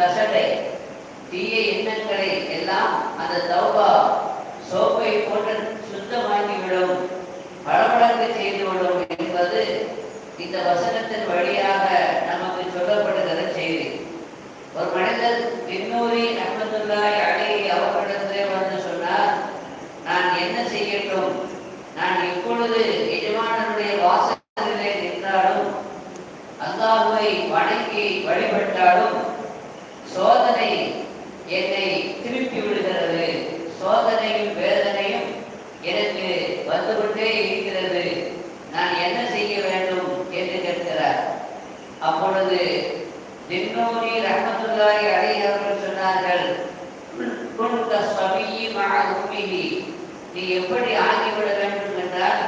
கசடை தீய எண்ணங்களை எல்லாம் அந்த தௌபா சோப்பை போட்டு சுத்தமாக்கிவிடும். செய்து செய்துவிடும் என்பது இந்த வசனத்தின் வழியாக நமக்கு சொல்லப்படுகிற செய்தி. ஒரு மனிதர் விண்ணூரி அகமதுல்லாய் அலை அவர்களிடத்திலே வந்து சொன்னார் நான் என்ன செய்யட்டும்? நான் இப்பொழுது எஜமானனுடைய வாசலிலே நின்றாலும் அல்லாஹுவை வணங்கி வழிபட்டாலும் சோதனை என்னை திருப்பி விடுகிறது. சோதனையும் வேதனையும் எனக்கு வந்துகொண்டே இருக்கிறது. நான் என்ன செய்ய வேண்டும் என்று கேட்கிறார். அப்பொழுது தின்னோனி ரஹமத்துல்லாஹி அலைஹி அவர்கள் சொன்னார்கள் குன்த சபியி மஅ உம்மிஹி நீ எப்படி ஆகிவிட வேண்டும் என்றால்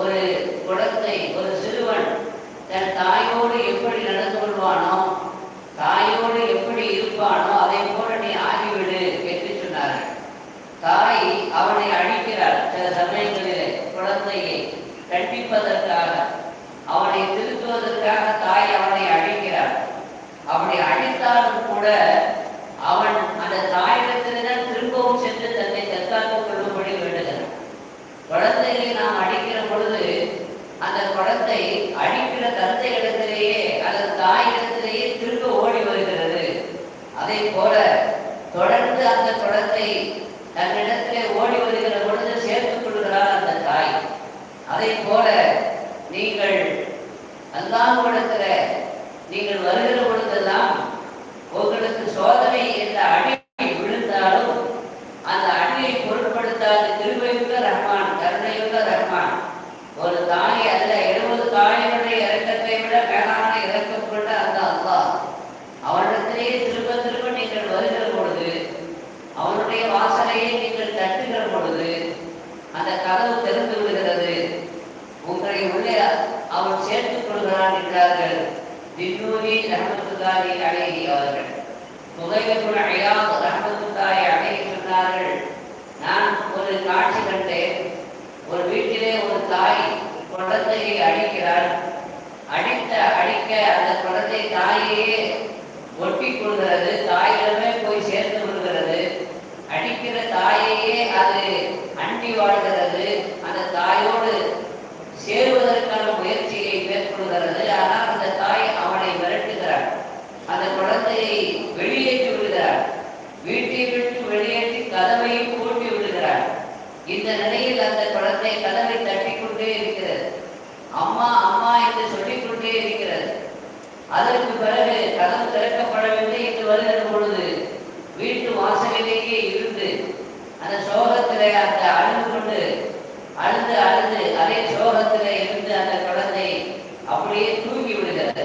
ஒரு குழந்தை ஒரு சிறுவன் தன் தாயோடு எப்படி நடந்து கொள்வானோ தாயோடு எப்படி இருப்பானோ அதை போல நீ ஆகிவிடு என்று சொன்னார்கள். தாய் அவனை அழிக்கிறாள். சில சமயங்களிலே குழந்தையை கண்டிப்பதற்காக அவனை திருத்துவதற்காக தாய் அவனை அழிக்கிறாள். அப்படி அழித்தாலும் கூட அவன் அந்த தாயிடத்தில்தான் திரும்பவும் சென்று தன்னை தற்காத்துக் கொள்ளும்படி வேண்டுகிறான். குழந்தைகளை நாம் அடிக்கிற பொழுது அந்த குழந்தை அடிக்கிற தந்தையிடத்திலேயே அல்லது தாயிடத்திலேயே திரும்ப ஓடி வருகிறது அதை போல தொடர்ந்து அந்த குழந்தை தன்னிடத்திலே ஓடி வருகிற பொழுது சேர்த்துக் கொள்கிறார் அந்த தாய். அதை போல நீங்கள் அல்லாஹ்விடத்துல நீங்கள் வருகிற பொழுதெல்லாம் உங்களுக்கு சோதனை என்ற அடி விழுந்தாலும் அந்த அடியை பொருட்படுத்தாத கிருபையுள்ள ரஹ்மான் கருணையுள்ள ரஹ்மான் ஒரு தாய் அல்ல எழுபது தாயினுடைய இறக்கத்தை விட மேலான இறக்கம் கொண்ட அந்த அல்லாஹ் அவனிடத்திலேயே திரும்ப திரும்ப நீங்கள் வருகிற பொழுது அவனுடைய வாசலையை நீங்கள் தட்டுகிற பொழுது அந்த கதவு திறந்து விடுகிறது உங்களை உள்ளே அவன் சேர்த்துக் கொள்கிறான் என்றார்கள் தின்னூரி ரஹமத்துல்லாஹி அலைஹி அவர்கள். புகைவகுல் அயாத் ரஹமத்துல்லாஹி அலைஹி சொன்னார்கள் நான் ஒரு காட்சி கண்டேன். ஒரு வீட்டிலே ஒரு தாய் குழந்தையை அடிக்கிறாள். அடித்த அடிக்க அந்த குழந்தை தாயையே ஒட்டி கொள்கிறது தாயிடமே போய் சேர்ந்து விடுகிறது அடிக்கிற தாயையே அது அண்டி வாழ்கிறது. அந்த தாயோடு சேருவதற்கான முயற்சியை மேற்கொள்கிறது. ஆனால் அந்த தாய் அவனை அந்த குழந்தையை வெளியேற்றி விடுகிறார். வீட்டை விட்டு வெளியேற்றி கதவையும் பூட்டி விடுகிறாள் இந்த நிலையில் அந்த குழந்தை கதவை தட்டி கொண்டே இருக்கிறது. அம்மா அம்மா என்று சொல்லிக் கொண்டே இருக்கிறது. அதற்கு பிறகு கதவு திறக்கப்படவில்லை என்று வருகிற பொழுது வீட்டு வாசலிலேயே இருந்து அந்த சோகத்திலே அந்த அழுது கொண்டு அழுது அழுது அதே சோகத்திலே இருந்து அந்த குழந்தை அப்படியே தூங்கி விடுகிறது.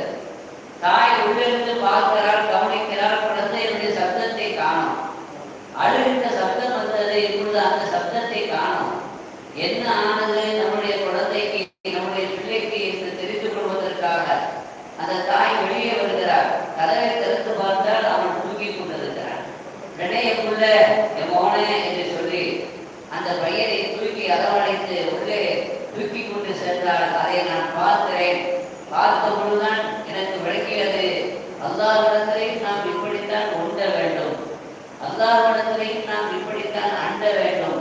தாய் உள்ளிருந்து பார்க்கிறாள் கவனிக்கிறாள் குழந்தையினுடைய சப்தத்தை காணும். அழுகின்ற சப்தம் வந்தது இப்பொழுது அந்த சப்தத்தை காணும். என்ன ஆனது நம்முடைய குழந்தைக்கு நம்முடைய பிள்ளைக்கு என்று தெரிந்து கொள்வதற்காக? அந்த தாய் வெளியே வருகிறார். கதவை திறந்து பார்த்தால் அவன் தூங்கி கொண்டிருக்கிறான். உடனே என் என் மோனே என்று சொல்லி அந்த பையனை தூக்கி அரவணைத்து உள்ளே தூக்கி கொண்டு சென்றால் அதை நான் பார்க்கிறேன். பார்த்த பொழுதுதான் எனக்கு விளக்கியது அல்லாஹ்விடத்திலேயும் நாம் இப்படித்தான் உண்ட வேண்டும். அல்லாஹ்விடத்திலேயும் நாம் இப்படித்தான் அண்ட வேண்டும்.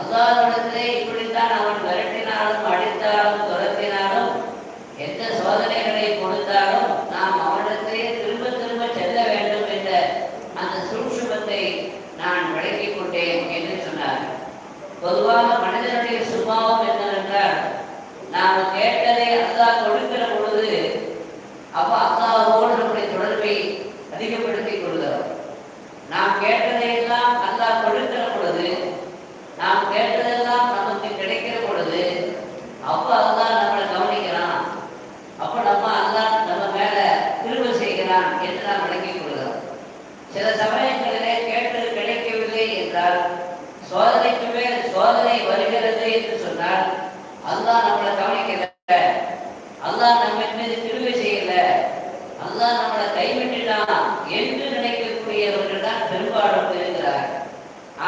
அல்லாஹ்விடத்திலே இப்படித்தான் அவன் விரட்டினாலும் அடித்தாலும் துரத்தினாலும் எந்த சோதனைகளை கொடுத்தாலும் நாம் அவனிடத்திலே திரும்ப திரும்ப செல்ல வேண்டும் என்ற அந்த சூட்சுமத்தை நான் விளக்கிக் கொண்டேன் என்று சொன்னார் பொதுவாக மனிதனுடைய சுபாவம் என்னவென்றால் நாம் கேட்டதை அல்லாஹ் கொடுக்கிற பொழுது அப்ப அல்லாஹோடு நம்முடைய தொடர்பை அதிகப்படுத்திக் கொள்கிறோம் நாம் கேட்டதையெல்லாம் அல்லாஹ் கொடுக்கிற பொழுது நாம் கேட்டதெல்லாம் நமக்கு கிடைக்கிற பொழுது அப்ப அல்லாஹ் நம்மளை கவனிக்கிறான் அப்ப நம்ம அல்லாஹ் நம்ம மேல திரும்ப செய்கிறான் என்று நாம் விளங்கிக் கொள்கிறோம் சில சமயங்களிலே கேட்டது கிடைக்கவில்லை என்றால் சோதனைக்கு மேல் சோதனை வருகிறது என்று சொன்னால் அல்லாஹ் நம்மளை கவனிக்கல அல்லாஹ் நம்ம மீது திருவை செய்யல அல்லாஹ் நம்மளை கைவிட்டுட்டான் என்று நினைக்கக்கூடியவர்கள் தான் பெரும்பாலும் இருக்கிறார்கள்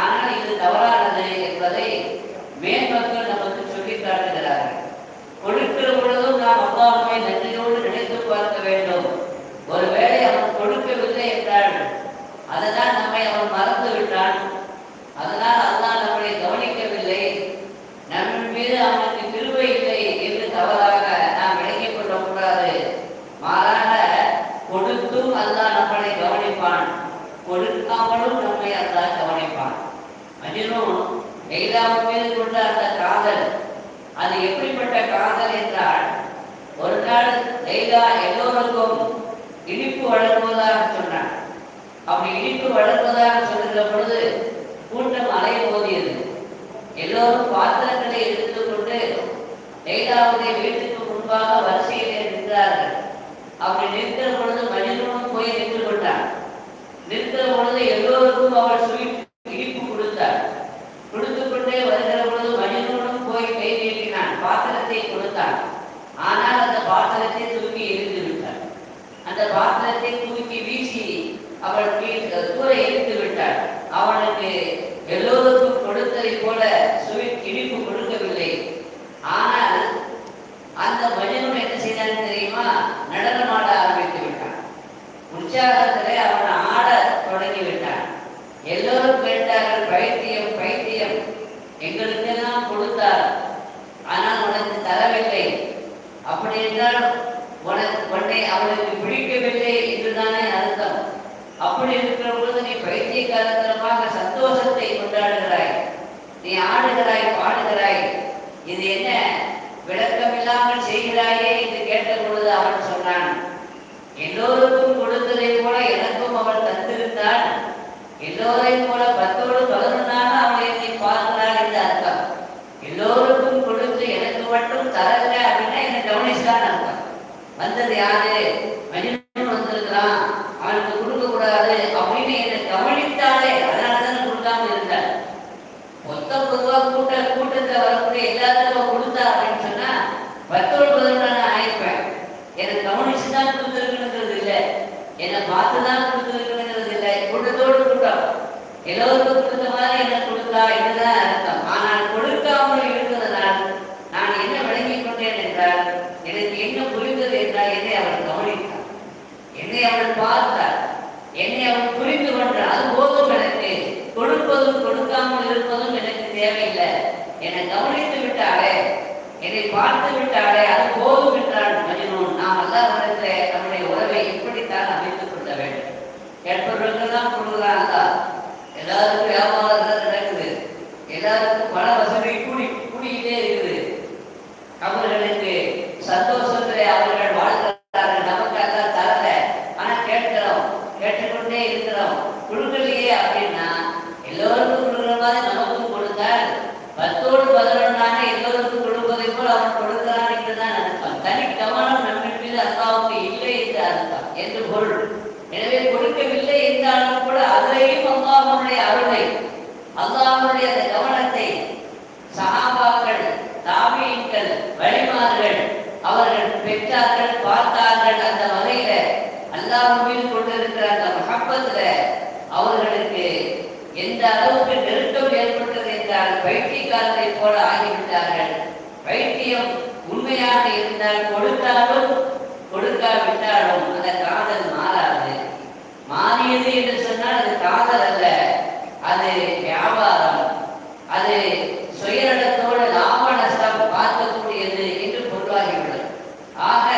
ஆனால் இது தவறானது என்பதை மேன்மக்கள் நமக்கு சொல்லிக் காட்டுகிறார்கள் கொடுக்கிற பொழுதும் நாம் அல்லாஹ்வை நன்றியோடு நினைத்து பார்க்க வேண்டும் ஒருவேளை அவன் கொடுக்கவில்லை என்றால் அதனால் நம்மை அவன் மறந்து விட்டான் அதனால் அல்லாஹ் நம்மை கவனிக்கவில்லை நம்ம மீது அவனுக்கு கிருபை இல்லை என்று தவறாக நாம் விளங்கிக் கொள்ளக்கூடாது மாறாக கொடுத்தும் அல்லாஹ் நம்மளை கவனிப்பான் மீது கொண்ட அந்த காதல். அது எப்படிப்பட்ட காதல் என்றால் ஒரு நாள் லைலா எல்லோருக்கும் இனிப்பு வழங்குவதாக சொன்னார். அப்படி இனிப்பு வழங்குவதாக சொல்லுகிற பொழுது கூட்டம் அலைய போதியது எல்லோரும் பாத்திரங்களை எடுத்துக்கொண்டு லைலாவுடைய வீட்டுக்கு முன்பாக வரிசையிலே நின்றார்கள். அப்படி நிற்கிற பொழுது மனிதனும் போய் நின்று கொண்டான். நிற்கிற பொழுது எல்லோருக்கும் அவர் ஸ்வீட் இனிப்பு கொடுத்தார் கொடுத்து கொண்டே வருகிற பொழுது மனிதனுடன் போய் கை நீட்டினான் பாத்திரத்தை கொடுத்தான். ஆனால் அந்த பாத்திரத்தை தூக்கி எரிந்து விட்டார் அந்த பாத்திரத்தை தூக்கி வீசி அவள் கூரை எரிந்து விட்டார் அவனுக்கு எல்லோருக்கும் கொடுத்ததை போல ஸ்வீட் இனிப்பு கொடுக்கவில்லை ஆனால் அந்த மனிதன் என்ன செய்தான் தெரியுமா நடனமாட ஆரம்பித்து விட்டான் உற்சாகத்திலே அவன் ஆட தொடங்கி விட்டான் எல்லோரும் கேட்டார்கள் பைத்தியம் பைத்தியம் எங்களுக்கெல்லாம் கொடுத்தார் ஆனால் உனக்கு தரவில்லை அப்படி என்றால் உனக்கு உன்னை அவனுக்கு பிடிக்கவில்லை என்றுதானே அர்த்தம் அப்படி இருக்கிற பொழுது நீ பைத்தியக்காரத்தனமாக சந்தோஷத்தை கொண்டாடுகிறாய் நீ ஆடுகிறாய் பாடுகிறாய் இது என்ன விளக்கமில்லாமல் செய்கிறாயே என்று கேட்ட பொழுது அவன் சொன்னான் எல்லோருக்கும் கொடுத்ததை போல எனக்கும் அவள் தந்திருந்தாள். எல்லோரையும் போல பத்தோடு பதினொன்றாக அவள் என்னை பார்க்கிறாள் என்று அர்த்தம். எல்லோருக்கும் கொடுத்து எனக்கு மட்டும் தரல அப்படின்னா என்னை கவனிச்சான் அர்த்தம். வந்தது யாரு? மனிதன் வந்திருக்கிறான். அவனுக்கு கொடுக்க கூடாது அப்படின்னு என்னை கவனித்தாலே அதனாலதான் கொடுக்காம இருந்தாள் மொத்த பொதுவா கூட்ட கூட்டத்தை வரக்கூடிய எல்லாத்துக்கும் கொடுத்தா அப்படின்னு சொன்னா பத்தோடு பதினொன்று நான் ஆயிருப்பேன் என்னை கவனிச்சு தான் கொடுத்துருக்குங்கிறது இல்லை என்னை பார்த்து தான் கொடுத்துருக்குங்கிறது இல்லை கூட்டத்தோடு கூட்டம் எல்லோருக்கும் கொடுத்த மாதிரி என்ன கொடுத்தா என்னதான் அர்த்தம் ஆனால் கொடுக்காமல் இருந்ததனால் நான் என்ன விளங்கிக் கொண்டேன் என்றால் எனக்கு என்ன புரிந்தது என்றால் என்னை அவள் கவனித்தார் என்னை அவள் பார்த்தார் என்னை அவள் புரிந்து கொண்டார் அது போதும் எனக்கு கொடுப்பதும் கொடுக்காமல் இருப்பதும் எனக்கு தேவையில்லை என்னை கவனித்து விட்டாரே என்னை பார்த்து விட்டாரே அது போதும் என்றால் மஜினூன் நாம் அல்லாஹ்விடத்திலே நம்முடைய உறவை இப்படித்தான் அமைத்துக் கொள்ள வேண்டும் கேட்பவர்களுக்கெல்லாம் கொடுக்குறாங்க எல்லாருக்கும் வியாபாரம் தான் நடக்குது எல்லாருக்கும் பண வசதி கூடி கூடிக்கிட்டே இருக்குது அவர்களுக்கு சந்தோஷத்திலே அவர்கள் வாழ்கிறார்கள் நமக்கு எல்லாம் தரல ஆனா கேட்கிறோம் கேட்டுக்கொண்டே இருக்கிறோம் கொடுக்கலையே அப்படின்னா எல்லோருக்கும் கொடுக்குற மாதிரி நமக்கும் கொடுத்தால் பத்தோடு பதினொன்றாக எல்லோருக்கும் அவன் கொடுக்கிறான் என்றுதான் அர்த்தம் தனி கவனம் நம்மின் மீது அல்லாவுக்கு இல்லை என்று அர்த்தம். என்று பொருள். எனவே கொடுக்கவில்லை என்றாலும் கூட அதிலேயும் அல்லாஹனுடைய அருளை அல்லாஹனுடைய அந்த கவனத்தை சஹாபாக்கள் தாபீன்கள் வழிமார்கள் அவர்கள் பெற்றார்கள் பார்த்தார்கள் அந்த வகையில அல்லாஹ் கொண்டிருக்கிற அந்த மகப்பத்துல அவர்களுக்கு எந்த அளவுக்கு நெருக்கம் ஏற்பட்டது என்றால் பைத்தியக்காரரை போல ஆகிவிட்டார்கள். வைத்தியம் உண்மையாக இருந்தால் கொடுத்தாலும் கொடுக்காவிட்டாலும் அந்த காதல் மாறாது. மாறியது என்று சொன்னால் அது காதல் அல்ல. அது வியாபாரம். அது சுயநலத்தோடு லாபம் நஷ்டம் பார்க்கக்கூடியது என்று பொருளாகிவிடும் ஆக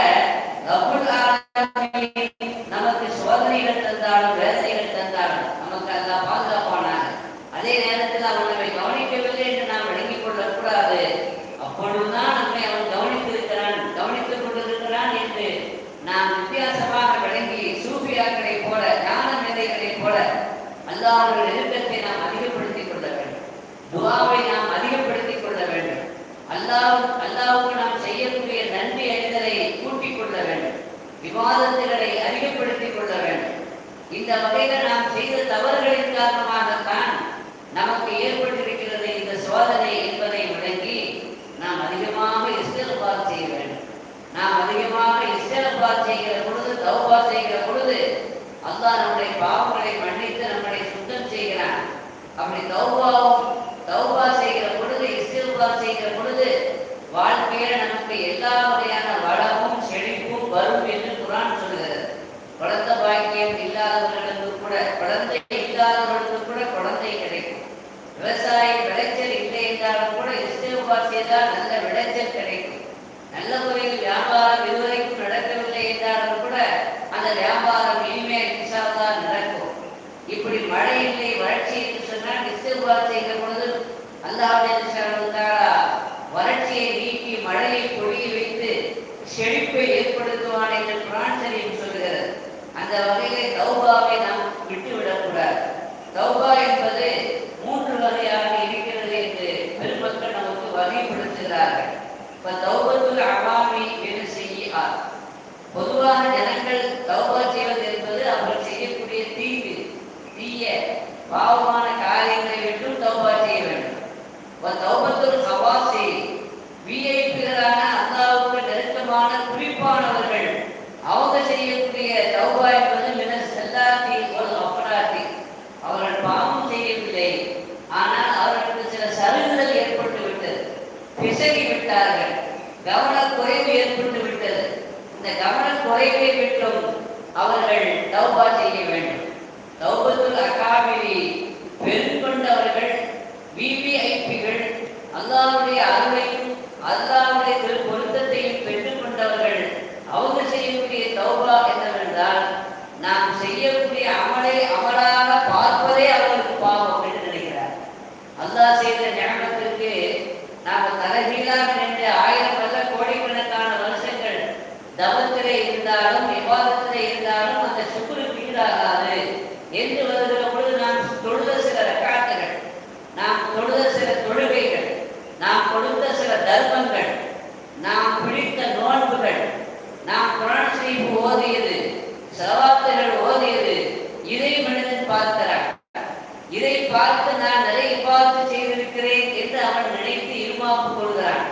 ரப்புல் ஆலமீன் நமக்கு சோதனைகள் தந்தாலும் வேதனைகள் தந்தாலும் நமக்கு அல்லாஹ் பாதுகாப்பானாக அதே நேரத்தில் அவன் நம்மை கவனிக்கவில்லை என்று நாம் விளங்கிக் கொள்ளக்கூடாது அப்பொழுதுதான் நம்மை அவன் கவனித்திருக்கிறான் கவனித்துக் கொண்டிருக்கிறான் என்று நாம் வித்தியாசமாக விளங்கி சூஃபியாக்களை போல ஞான மேதைகளை போல அல்லாஹ்வுடைய நெருக்கத்தை நாம் அதிகப்படுத்திக் கொள்ள வேண்டும் துஆவை நாம் அதிகப்படுத்திக் கொள்ள வேண்டும் அல்லாஹ் அல்லாஹ்வுக்கு நாம் செய்யக்கூடிய நன்றி அறிதலை கூட்டிக் கொள்ள வேண்டும் விவாதத்துகளை அதிகப்படுத்திக் கொள்ள வேண்டும் இந்த வகையில நாம் செய்த தவறுகளின் காரணமாகத்தான் நமக்கு ஏற்பட்டிருக்கிறது இந்த சோதனை என்பதை விளங்கி நாம் அதிகமாக இஸ்திக்பார் செய்ய வேண்டும் நாம் அதிகமாக இஸ்திக்பார் செய்கிற பொழுது தௌபா செய்கிற பொழுது அல்லாஹ் நம்முடைய பாவங்களை மன்னித்து நம்மளை சுத்தம் செய்கிறான். அப்படி தௌபாவும் தௌபா செய்கிற பொழுது இஸ்திக்பார் செய்கிற பொழுது வாழ்க்கையில நமக்கு எல்லா வகையான வளமும் செழிப்பும் வரும் என்று குரான் சொல்கிறது குழந்தை பாக்கியம் இல்லாதவர்களுக்கு கூட குழந்தை இல்லாதவர்களுக்கு கூட குழந்தை கிடைக்கும் விவசாய விளைச்சல் இல்லை என்றாலும் கூட இஸ்திக்பார் செய்தால் நல்ல விளைச்சல் கிடைக்கும் நல்ல முறையில் வியாபாரம் இதுவரைக்கும் நடக்கவில்லை என்றாலும் கூட அந்த வியாபாரம் இனிமேல் இன்ஷா அல்லாஹ் நடக்கும் இப்படி மழை இல்லை வறட்சி என்று சொன்னால் இஸ்திக்பார் செய்கிற பொழுது வகைப்படுத்துகிறார்கள் இப்ப தௌபத்துல் அவாமி என்று செய்ய பொதுவாக ஜனங்கள் தௌபா செய்வது என்பது அவர்கள் செய்யக்கூடிய தீங்கு தீய பாவமான காரியங்களை விட்டும் தௌபா செய்ய வேண்டும் இப்ப தௌபத்துல் ஹவாசி விஐபிகளான அல்லாவுக்கு நெருக்கமான குறிப்பானவர்கள் அவங்க செய்யக்கூடிய தௌபா என்பது மின செல்லாத்தி ஒரு அபராதி அவர்கள் பாவம் செய்யவில்லை ஆனால் அவர்களுக்கு சில சருகுகள் ஏற்பட்டு விட்டது பிசகி விட்டார்கள் கவனக்குறைவு ஏற்பட்டு விட்டது. இந்த கவனக்குறைவை விட்டும் அவர்கள் தௌபா செய்ய வேண்டும். தௌபத்துல் அகாபிலி பெருங்கொண்டவர்கள் விவிஐபிகள் அல்லாவுடைய அருள் அல்லாஹ்வுடைய திரு பொருத்தத்தையும் பெற்றுக்கொண்டவர்கள் அவங்க செய்யக்கூடிய தௌபா என்னவென்றால் நாம் செய்யக்கூடிய அமலை அமலாக பார்ப்பதே அவர்களுக்கு பாவம் என்று நினைக்கிறார் அல்லாஹ் செய்த ஞாபகத்திற்கு நாம் தலைகீழாக நின்று ஆயிரம் வருட கோடிக்கணக்கான வருஷங்கள் தவத்திலே இருந்தாலும் விவாதத்திலே இருந்தாலும் அந்த சுக்குருக்கு ஈடாகாது என்று வருகிற பொழுது நாம் தொழுத சில ரக்காத்துகள் நாம் தொழுத சில தொழுகைகள் நாம் கொடுத்த சில தர்மங்கள் நாம் பிடித்த நோன்புகள் நாம் குரான் செய்யும் ஓதியது சவாத்துகள் ஓதியது இதை மனிதன் பார்க்கிறான். இதை பார்த்து நான் நிறைய பார்த்து செய்திருக்கிறேன் என்று அவன் நினைத்து இருமாப்பு கொள்கிறான்.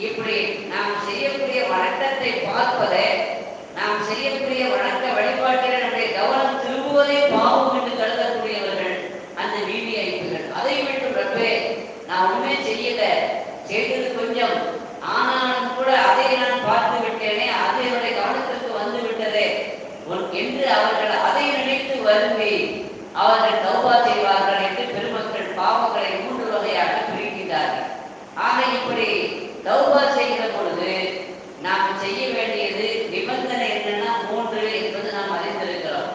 இப்படி நாம் செய்யக்கூடிய வணக்கத்தை பார்ப்பதே நாம் செய்யக்கூடிய வணக்க வழிபாட்டில் நம்முடைய கவனம் திரும்புவதே பாவம் என்று கருதக்கூடியவர்கள் அந்த விவிஐப்புகள் அதை விட்டு ரப்பே நான் ஒண்ணுமே செய்யல செய்தது கொஞ்சம் ஆனாலும் கூட அதை நான் பார்த்து விட்டேனே அது என்னுடைய கவனத்திற்கு வந்து விட்டதே உன்- என்று அவர்கள் அதை நினைத்து வருந்தி அவர்கள் தௌபா செய்வார்கள் என்று பெருமக்கள் பாவங்களை மூன்று வகையாக பிரிக்கின்றார்கள் ஆக இப்படி தௌபா செய்கிற பொழுது நாம் செய்ய வேண்டியது நிபந்தனை என்னன்னா மூன்று என்பது நாம் அறிந்திருக்கிறோம்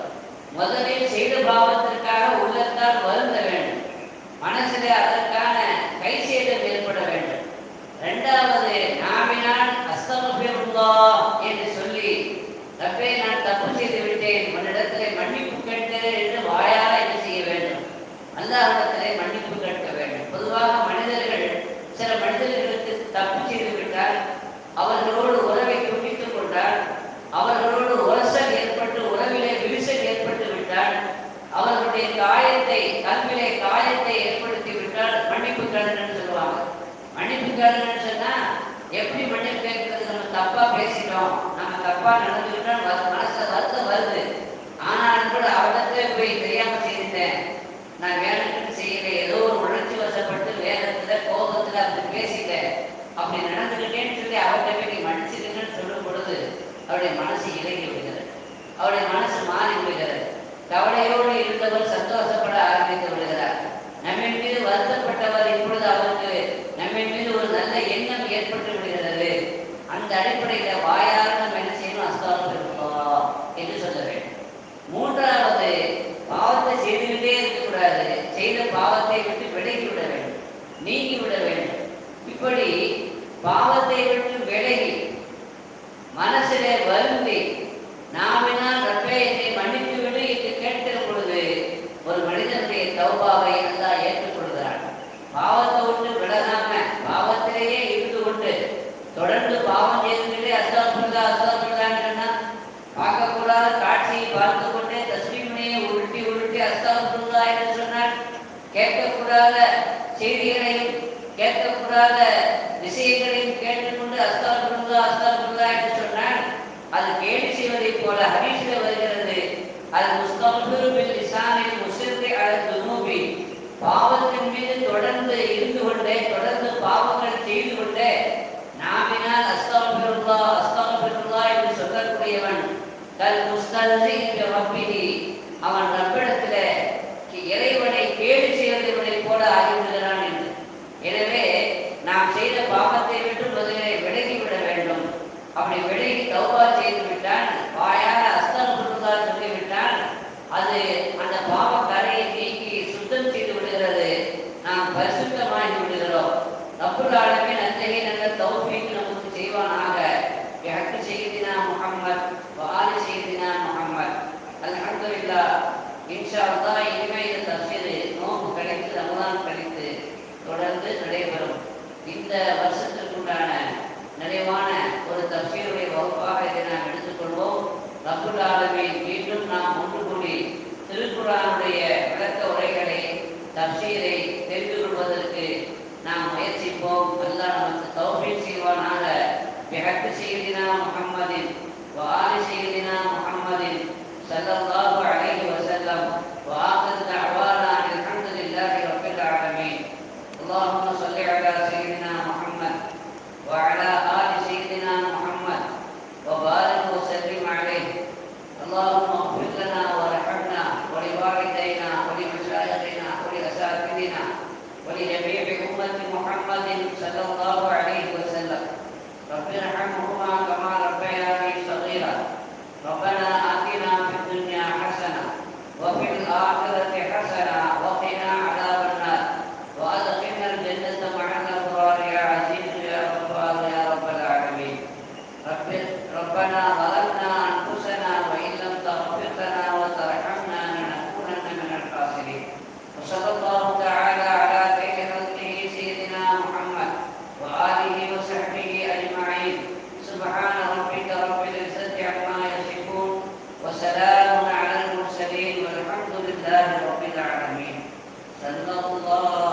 முதலில் செய்த பாவத்திற்காக உள்ளத்தால் வருந்த வேண்டும் மனசிலே அதற்கான கை சேதம் ஏற்பட வேண்டும் இரண்டாவது நாவினால் அஸ்தமபிருந்தா என்று சொல்லி தப்பே நான் தப்பு செய்து விட்டேன் உன்னிடத்திலே மன்னிப்பு கேட்டேன் என்று வாயால் என்ன செய்ய வேண்டும் அல்லாஹ்விடத்திலே மன்னிப்பு கேட்க வேண்டும் பொதுவாக மனிதர்கள் சில மனிதர்களுக்கு தப்பு செய்து விட்டால் அவர்களோடு உறவை துண்டித்துக் கொண்டால் அவர்களோடு உரசல் ஏற்பட்டு உறவிலே விரிசல் ஏற்பட்டு விட்டால் அவர்களுடைய காயத்தை கல்விலே காயத்தை ஏற்படுத்தி விட்டால் மன்னிப்பு சொல்லுவாங்க. மன்னிப்பு சொன்னா எப்படி மன்னிப்பு கேட்கறது நம்ம தப்பா பேசிட்டோம் நம்ம தப்பா நடந்துக்கிட்டோம் மனசுல வருத்தம் வருது. ஆனாலும் கூட அவரிடத்துல போய் தெரியாம செய்துட்டேன். நான் வேணும்னு செய்யல ஏதோ ஒரு உணர்ச்சி வசப்பட்டு வேதத்துல கோபத்துல அப்படி பேசிட்டேன். அப்படி நடந்துக்கிட்டேன்னு சொல்லி அவர்கிட்ட போய் நீ மன்னிச்சிருங்கன்னு சொல்லும் பொழுது அவருடைய மனசு இறங்கி விடுகிறது. அவருடைய மனசு மாறி விடுகிறது. கவலையோடு இருந்தவர் சந்தோஷப்பட ஆரம்பித்து விடுகிறார். நம்மின் மீது வருத்தப்பட்டவர் இப்பொழுது அவருக்கு நம்மின் மீது ஒரு நல்ல எண்ணம் ஏற்பட்டு விடுகிறது. அந்த அடிப்படையில வாயார நம்ம என்ன செய்யணும்? அஸ்தாபம் என்று சொல்ல வேண்டும். மூன்றாவது பாவத்தை செய்துகிட்டே இருக்கக்கூடாது. செய்த பாவத்தை விட்டு விலகி விட வேண்டும். நீங்கி விட வேண்டும். இப்படி பாவத்தை விட்டு விலகி மனசிலே வருந்தி நாமினால் ரப்பே என்னை மன்னித்து விடு என்று கேட்கிற பொழுது ஒரு மனிதனுடைய தௌபாவை அல்லாஹ் ஏற்றுக்கொள்கிறான் பாவத்தை விட்டு விலகாம பாவத்திலேயே இருந்து கொண்டு தொடர்ந்து பாவம் செய்துக்கிட்டே அஸ்தாபுல்லா அஸ்தாபுல்லான்னு சொன்னா பார்க்கக்கூடாத காட்சியை பார்த்து கொண்டே தஸ்மீமனையை உருட்டி உருட்டி அஸ்தாபுல்லா என்று சொன்னார் கேட்கக்கூடாத செய்திகளையும் கேட்கக்கூடாத விஷயங்களையும் கேட்டுக்கொண்டு அஸ்தால் குருந்தா அஸ்தால் குருந்தா என்று சொன்னால் அது கேலி செய்வதைப் போல ஹரீஷில் வருகிறது. அது முஸ்தபிரு பில் லிசானில் முஸ்லித்தை அழகு நூபி பாவத்தின் மீது தொடர்ந்து இருந்து கொண்டே தொடர்ந்து பாவங்கள் செய்து கொண்டே நாமினால் அஸ்தால் நாவினால் அஸ்தால் அஸ்தபிருல்லா என்று சொல்லக்கூடியவன் கல் முஸ்தலி என்ற ரப்பினி அவன் ரப்பிடத்திலே இறைவனை கேலி போல ஆகிவிடுகிறான் என்று. எனவே நாம் செய்த பாவத்தை விட்டு முதலிலே விலகிவிட வேண்டும். அப்படி விலகி தௌபா செய்து விட்டால் வாயால் அஸ்தபிருல்லா சொல்லிவிட்டால் அது அந்த பாவ கரையை நீக்கி சுத்தம் செய்து விடுகிறது நாம் பரிசுத்தமாகி விடுகிறோம் ரப்புல் ஆலமீன் அத்தகைய நல்ல தௌஃபீக் நமக்கு செய்வானாக பிஹக்கு செய்தினா முஹம்மத் வாலி செய்தினா முஹம்மத் அல்ஹம்துலில்லாஹ் இன்ஷா அல்லாஹ் இனிமே இந்த தஃசீர் நோன்பு கழித்து ரமலான் கழித்து தொடர்ந்து நடைபெறும் இந்த வருஷத்திற்குண்டான நிறைவான ஒரு தப்சீருடைய வகுப்பாக இதை நாம் எடுத்துக்கொள்வோம் ரப்புல் ஆலமீன் மீண்டும் நாம் ஒன்று கூடி திருக்குறானுடைய விளக்க உரைகளை தப்சீரை தெரிந்து கொள்வதற்கு நாம் முயற்சிப்போம் அல்லாஹ் நமக்கு தௌஃபீக் செய்வானாக بحق سيدنا محمد وآل سيدنا محمد صلى الله عليه وسلم وآخر دعوانا أن الحمد لله رب العالمين اللهم صل على سيدنا محمد وعلى آل ولأساتذتنا ولجميع أمة محمد صلى الله عليه وسلم. رب ارحمهما كما 男的，身高多少？